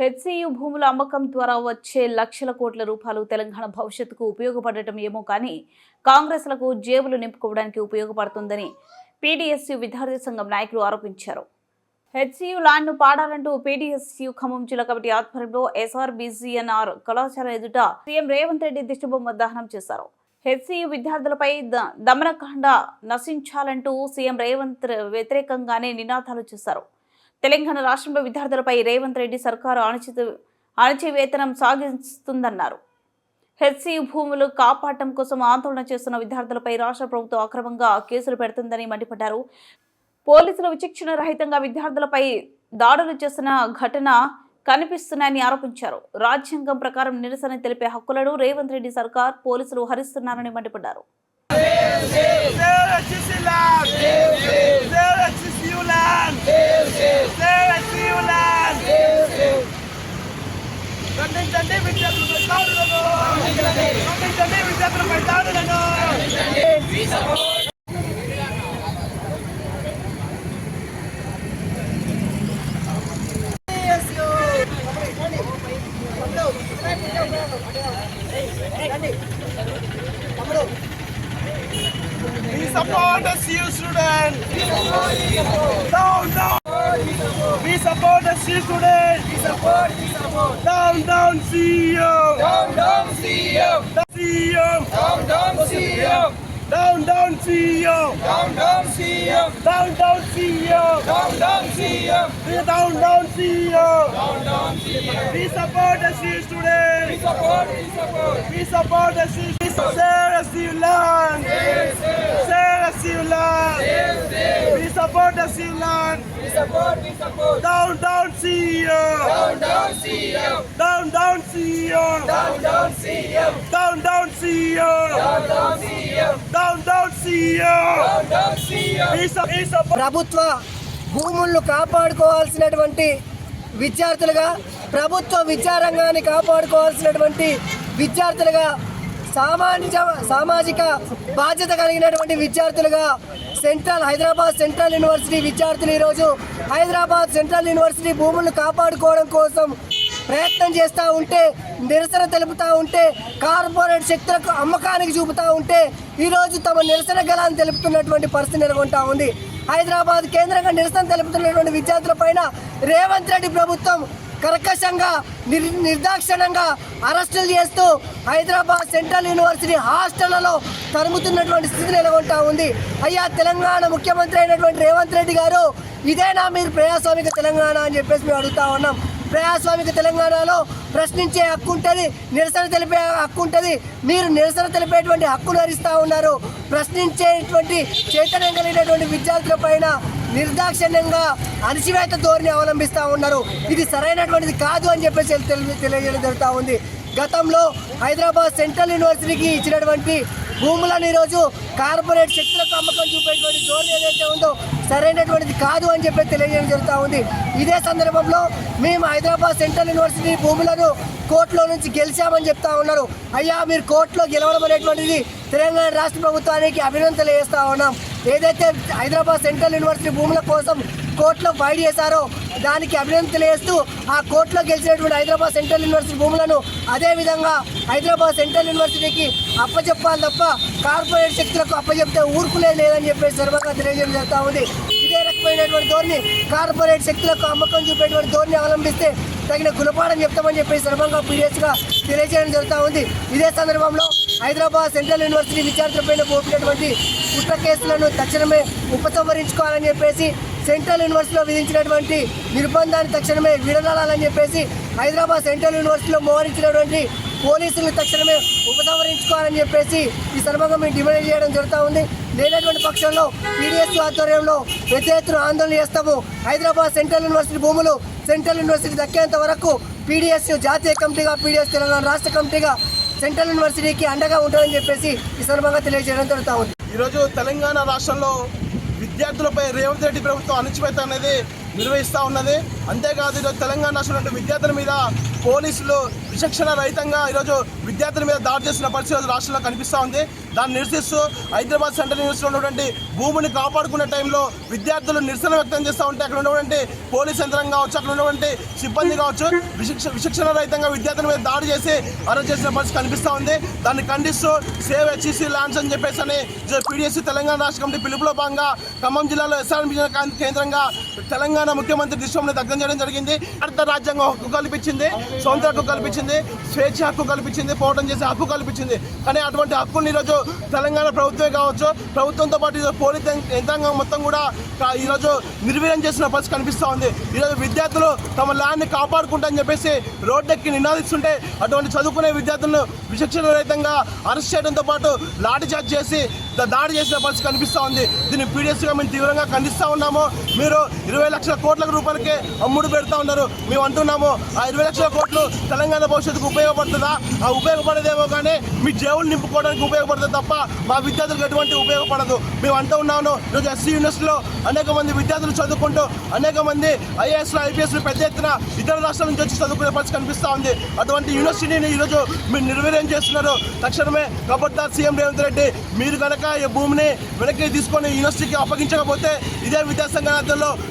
HCU భూముల అమ్మకం ద్వారా వచ్చే లక్షల కోట్ల రూపాయలు తెలంగాణ భవిష్యత్తుకు ఉపయోగపడటం ఏమో కానీ కాంగ్రెస్లకు జేబులు నింపుకోవడానికి ఉపయోగపడుతుందని పీడీఎస్యు విద్యార్థి సంఘం నాయకులు ఆరోపించారు. హెచ్సియు ల్యాండ్ను పాడాలంటూ పీడీఎస్యు ఖమ్మం జిల్లా కమిటీ ఆధ్వర్యంలో ఎస్ఆర్బీసీఎన్ఆర్ కళాశాల ఎదుట సీఎం రేవంత్ రెడ్డి దిష్టిబొమ్మ దహనం చేశారు. హెచ్సియు విద్యార్థులపై ద- దమనకాండ నశించాలంటూ సీఎం రేవంత్ వ్యతిరేకంగానే నినాదాలు చేశారు. తెలంగాణ రాష్ట్రంలో విద్యార్థులపై రేవంత్ రెడ్డి సర్కారు అణచిత అణచివేతనం సాగిస్తుందన్నారు హెచ్సి భూములు కాపాడటం కోసం ఆందోళన చేస్తున్న విద్యార్థులపై రాష్ట్ర ప్రభుత్వం అక్రమంగా కేసులు పెడుతుందని మండిపడ్డారు పోలీసులు విచక్షణ రహితంగా విద్యార్థులపై దాడులు చేస్తున్న ఘటన కనిపిస్తున్నాయని ఆరోపించారు రాజ్యాంగం ప్రకారం నిరసన తెలిపే హక్కులను రేవంత్ రెడ్డి సర్కార్ పోలీసులు హరిస్తున్నారని మండిపడ్డారు Yulan! Save, save! Save SC Yulan! Save, save! ఖండించండి విద్యార్థులపై దాడులను ఖండించండి విద్యార్థులపై దాడులను Peace upon us, you students. Down, down. Peace upon us, you students. Down, down, CEO. Down, down, CEO. CEO. Down, down, CEO. Down, down, CEO. Down, down, CEO. Down, down, CEO. Down, down, CEO. Down, down, CEO. Down, down, CEO. We support the students. We support, we support. We support the students. Sarah CU land. Sarah CU land. We support the CU land. We support, we support. Down, down, CU. Down, down, CU. Down, down, CU. Down, down, CU. Down, down, CU. Down, down, CU. Down, down, CU. Down, down, CU. We support, we support. ప్రభుత్వ భూములను కాపాడుకోవాల్సినటువంటి విద్యార్థులుగా ప్రభుత్వ విద్యారంగాన్ని కాపాడుకోవాల్సినటువంటి విద్యార్థులుగా సామాజిక సామాజిక బాధ్యత కలిగినటువంటి విద్యార్థులుగా central Hyderabad central university విద్యార్థులు ఈరోజు హైదరాబాద్ సెంట్రల్ యూనివర్సిటీ భూములను కాపాడుకోవడం కోసం ప్రయత్నం చేస్తూ ఉంటే నిరసన తెలుపుతూ ఉంటే కార్పొరేట్ శక్తులకు అమ్మకానికి చూపుతూ ఉంటే ఈరోజు తమ నిరసన గలాన్ని తెలుపుతున్నటువంటి పరిస్థితి నెలకొంటా ఉంది. హైదరాబాద్ కేంద్రంగా నిరసన తెలుపుతున్నటువంటి విద్యార్థుల పైన రేవంత్ రెడ్డి ప్రభుత్వం కర్కశంగా నిర్ నిర్దాక్షిణంగా అరెస్టులు చేస్తూ హైదరాబాద్ సెంట్రల్ యూనివర్సిటీ హాస్టళ్ళలో తరుముతున్నటువంటి స్థితి నెలకొంటా ఉంది. అయ్యా తెలంగాణ ముఖ్యమంత్రి అయినటువంటి రేవంత్ రెడ్డి గారు ఇదేనా మీరు ప్రజాస్వామిక తెలంగాణ అని చెప్పేసి మేము అడుగుతా ఉన్నాం. ప్రజాస్వామిక తెలంగాణలో ప్రశ్నించే హక్కు ఉంటుంది నిరసన తెలిపే హక్కు ఉంటుంది. మీరు నిరసన తెలిపేటువంటి హక్కును హరిస్తూ ఉన్నారు. ప్రశ్నించేటువంటి చైతన్యం కలిగినటువంటి విద్యార్థుల పైన నిర్దాక్షిణ్యంగా అణచివేత ధోరణి అవలంబిస్తూ ఉన్నారు. ఇది సరైనటువంటిది కాదు అని చెప్పేసి తెలియజేయడం జరుగుతూ ఉంది. గతంలో హైదరాబాద్ సెంట్రల్ యూనివర్సిటీకి ఇచ్చినటువంటి భూములను ఈరోజు కార్పొరేట్ శక్తులకు అమ్మకం చూపేటువంటి ధోరణి ఏదైతే ఉందో సరైనటువంటిది కాదు అని చెప్పి తెలియజేయడం జరుగుతూ ఉంది. ఇదే సందర్భంలో మేము హైదరాబాద్ సెంట్రల్ యూనివర్సిటీ భూములను కోర్టులో నుంచి గెలిచామని చెప్తా ఉన్నారు. అయ్యా మీరు కోర్టులో గెలవడం అనేటువంటిది తెలంగాణ రాష్ట్ర ప్రభుత్వానికి అభినందనలు చేస్తా ఉన్నాం. ఏదైతే హైదరాబాద్ సెంట్రల్ యూనివర్సిటీ భూముల కోసం కోర్టులో ఫైట్ చేశారో దానికి అభినందనలు చేస్తూ ఆ కోర్టులో గెలిచినటువంటి హైదరాబాద్ సెంట్రల్ యూనివర్సిటీ భూములను అదే విధంగా హైదరాబాద్ సెంట్రల్ యూనివర్సిటీకి అప్పచెప్పాలి తప్ప కార్పొరేట్ శక్తులకు అప్పచెప్తే ఊరుకులే లేదని చెప్పేసి సర్వంగా తెలియజేయడం జరుగుతూ ఉంది. ఇదే రకమైనటువంటి ధోరణి కార్పొరేట్ శక్తులకు అమ్మకం చూపేటువంటి ధోరణి అవలంబిస్తే తగిన గుణపాఠం చెప్తామని చెప్పి సర్వంగా పీడిఎస్గా తెలియజేయడం జరుగుతూ ఉంది. ఇదే సందర్భంలో హైదరాబాద్ సెంట్రల్ యూనివర్సిటీ విద్యార్థులపైన పోపినటువంటి కుట్ర కేసులను తక్షణమే ఉపసంహరించుకోవాలని చెప్పేసి సెంట్రల్ యూనివర్సిటీలో విధించినటువంటి నిర్బంధాన్ని తక్షణమే విడనాలని చెప్పేసి హైదరాబాద్ సెంట్రల్ యూనివర్సిటీలో మోహరించినటువంటి పోలీసులు తక్షణమే ఉపసంహరించుకోవాలని చెప్పేసి ఈ సందర్భంగా మేము డిమాండ్ చేయడం జరుగుతూ ఉంది. లేనటువంటి పక్షంలో టీడీఎస్ ఆధ్వర్యంలో పెద్ద ఎత్తున ఆందోళన చేస్తాము. హైదరాబాద్ సెంట్రల్ యూనివర్సిటీ భూములు సెంట్రల్ యూనివర్సిటీ దక్కేంత వరకు పీడిఎస్ జాతీయ కమిటీగా పీడిఎస్ తెలంగాణ రాష్ట్ర కమిటీగా సెంట్రల్ యూనివర్సిటీకి అండగా ఉంటుందని చెప్పేసి ఈ సందర్భంగా తెలియజేయడం జరుగుతూ ఉంది. ఈరోజు తెలంగాణ రాష్ట్రంలో విద్యార్థులపై రేవంత్ రెడ్డి ప్రభుత్వం అణచివేత అనేది నిర్వహిస్తూ ఉన్నది. అంతేకాదు ఈరోజు తెలంగాణ రాష్ట్రంలో విద్యార్థుల మీద పోలీసులు విచక్షణ రహితంగా ఈరోజు విద్యార్థుల మీద దాడి చేసిన పరిస్థితి రాష్ట్రంలో కనిపిస్తూ ఉంది. దాన్ని నిరసిస్తూ హైదరాబాద్ సెంట్రల్ యూనివర్సిటీలో ఉన్నటువంటి భూమిని కాపాడుకునే టైంలో విద్యార్థులు నిరసన వ్యక్తం చేస్తూ ఉంటే అక్కడ ఉన్నటువంటి పోలీస్ యంత్రం కావచ్చు అక్కడ ఉన్నటువంటి సిబ్బంది కావచ్చు విశిక్ష విశిక్షణ రహితంగా విద్యార్థుల మీద దాడి చేసి అరెస్ట్ చేసిన పరిస్థితి కనిపిస్తూ ఉంది. దాన్ని ఖండిస్తూ సేవ్ హెచ్ఈసీ ల్యాండ్స్ అని చెప్పేసి అని పీడిఎస్ తెలంగాణ రాష్ట్ర కమిటీ పిలుపులో భాగంగా ఖమ్మం జిల్లాలో ఎస్ఆర్ఎంపీ కేంద్రంగా తెలంగాణ ముఖ్యమంత్రి దృశ్యంలో దగ్ధం చేయడం జరిగింది. భారత రాజ్యాంగం హక్కు కల్పించింది. సొంత హక్కు కల్పించింది స్వేచ్ఛ హక్కు కల్పించింది పోవడం చేసే హక్కు కల్పించింది. కానీ అటువంటి హక్కుని ఈరోజు తెలంగాణ ప్రభుత్వమే కావచ్చు ప్రభుత్వంతో పాటు పోలీస్ యంత్రాంగం మొత్తం కూడా ఈరోజు నిర్వీర్యం చేసిన పరిస్థితి కనిపిస్తూ ఉంది. ఈరోజు విద్యార్థులు తమ ల్యాండ్ని కాపాడుకుంటారని చెప్పేసి రోడ్డెక్కి నినాదిస్తుంటే అటువంటి చదువుకునే విద్యార్థులను విచక్షణ రహితంగా అరెస్ట్ చేయడంతో పాటు లాఠీ చార్జ్ చేసి దాడి చేసిన పరిస్థితి కనిపిస్తూ ఉంది. దీన్ని పీడిఎస్గా మేము తీవ్రంగా ఖండిస్తూ ఉన్నాము. మీరు ఇరవై లక్షల కోట్ల రూపాయలకే అమ్ముడు పెడతా ఉన్నారు. మేము అంటున్నాము ఆ ఇరవై లక్షల కోట్ల తెలంగాణ భవిష్యత్తుకు ఉపయోగపడుతుందా? ఆ ఉపయోగపడేదేమో కానీ మీ జేవులు నింపుకోవడానికి ఉపయోగపడుతుంది తప్ప మా విద్యార్థులకు ఎటువంటి ఉపయోగపడదు. మేము అంటూ ఉన్నాము ఈరోజు ఎస్సీ యూనివర్సిటీలో అనేక మంది విద్యార్థులు చదువుకుంటూ అనేక మంది ఐఏఎస్లు ఐపీఎస్లు పెద్ద ఎత్తున ఇతర రాష్ట్రాల నుంచి వచ్చి చదువుకునే పరిస్థితి కనిపిస్తూ ఉంది. అటువంటి యూనివర్సిటీని ఈరోజు మీరు నిర్వీర్యం చేస్తున్నారు. తక్షణమే కబడ్దార్ సీఎం రేవంత్ రెడ్డి మీరు కనుక ఈ భూమిని వెనక్కి తీసుకొని యూనివర్సిటీకి అప్పగించకపోతే ఇదే విద్యాసంఘ నేతల్లో